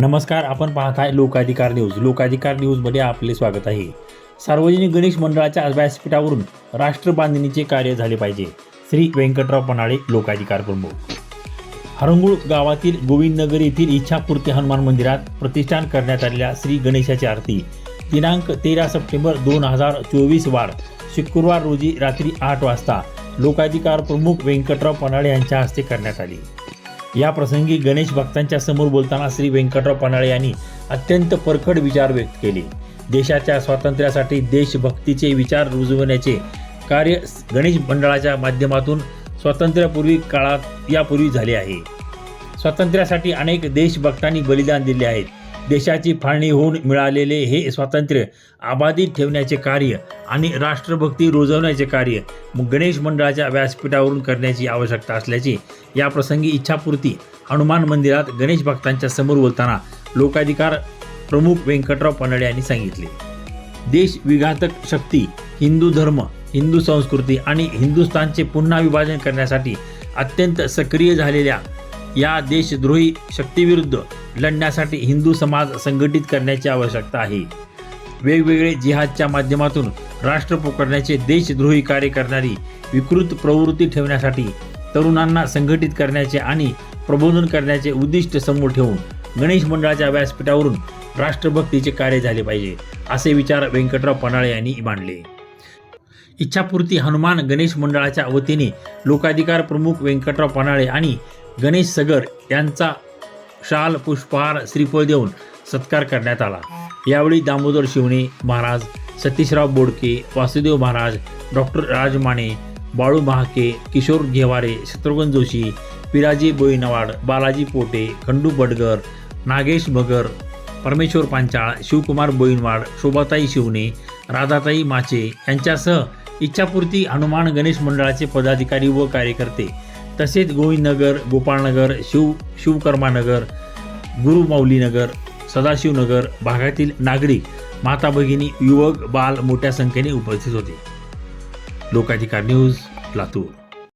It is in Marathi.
नमस्कार आपण पाहत आहे लोकाधिकार न्यूज. लोकाधिकार न्यूजमध्ये आपले स्वागत आहे. सार्वजनिक गणेश मंडळाच्या व्यासपीठावरून राष्ट्रबांधणीचे कार्य झाले पाहिजे. श्री व्यंकटराव पनाळे लोकाधिकार प्रमुख. हरंगुळ गावातील गोविंदनगर येथील इच्छापूर्ती हनुमान मंदिरात प्रतिष्ठान करण्यात आलेल्या श्री गणेशाची आरती दिनांक तेरा सप्टेंबर दोन हजार चोवीस वार शुक्रवार रोजी रात्री आठ वाजता लोकाधिकार प्रमुख व्यंकटराव पनाळे यांच्या हस्ते करण्यात आली. या प्रसंगी गणेश भक्तांच्या समोर बोलताना श्री व्यंकटराव पन्हाळे यांनी अत्यंत परखड विचार व्यक्त केले. देशाच्या स्वातंत्र्यासाठी देशभक्तीचे विचार रुजवण्याचे कार्य गणेश मंडळाच्या माध्यमातून स्वातंत्र्यापूर्वी काळात यापूर्वी झाले आहे. स्वातंत्र्यासाठी अनेक देशभक्तांनी बलिदान दिले आहेत. देशाची फाळणी होऊन मिळालेले हे स्वातंत्र्य आबाधित ठेवण्याचे कार्य आणि राष्ट्रभक्ती रुजवण्याचे कार्य गणेश मंडळाच्या व्यासपीठावरून करण्याची आवश्यकता असल्याची या प्रसंगी इच्छापूर्ती हनुमान मंदिरात गणेश भक्तांच्या समोर बोलताना लोकाधिकार प्रमुख व्यंकटराव पनडे यांनी सांगितले. देश विघातक शक्ती हिंदू धर्म हिंदू संस्कृती आणि हिंदुस्थानचे पुन्हा विभाजन करण्यासाठी अत्यंत सक्रिय झालेल्या या देशद्रोही शक्तीविरुद्ध लढण्यासाठी हिंदू समाज संघटित करण्याची आवश्यकता आहे. वेगवेगळे जिहादच्या माध्यमातून राष्ट्र पोकारण्याचे देशद्रोही कार्य करणारी विकृत प्रवृत्ती ठेवण्यासाठी तरुणांना संघटित करण्याचे आणि प्रबोधन करण्याचे उद्दिष्ट समोर ठेवून गणेश मंडळाच्या व्यासपीठावरून राष्ट्रभक्तीचे कार्य झाले पाहिजे असे विचार व्यंकटराव पनाळे यांनी मांडले. इच्छापूर्ती हनुमान गणेश मंडळाच्या वतीने लोकाधिकार प्रमुख व्यंकटराव पनाळे आणि गणेश सगर यांचा शाल पुष्पहार श्रीफळ देऊन सत्कार करण्यात आला. यावेळी दामोदर शिवणे महाराज सतीशराव बोडके वासुदेव महाराज डॉक्टर राजमाने बाळू महाके किशोर घेवारे शत्रुघ्न जोशी पिराजी बोईनवाड बालाजी पोटे खंडू बडगर नागेश मगर परमेश्वर पांचाळ शिवकुमार बोईनवाड शोभाताई शिवणे राधाताई माचे यांच्यासह इच्छापूर्ती हनुमान गणेश मंडळाचे पदाधिकारी व कार्यकर्ते तसेच गोविंदनगर गोपाळनगर शिव शिवकर्मानगर गुरुमाऊलीनगर सदाशिवनगर भागातील नागरिक माता भगिनी युवक बाल मोठ्या संख्येने उपस्थित होते. लोकाधिकार न्यूज लातूर.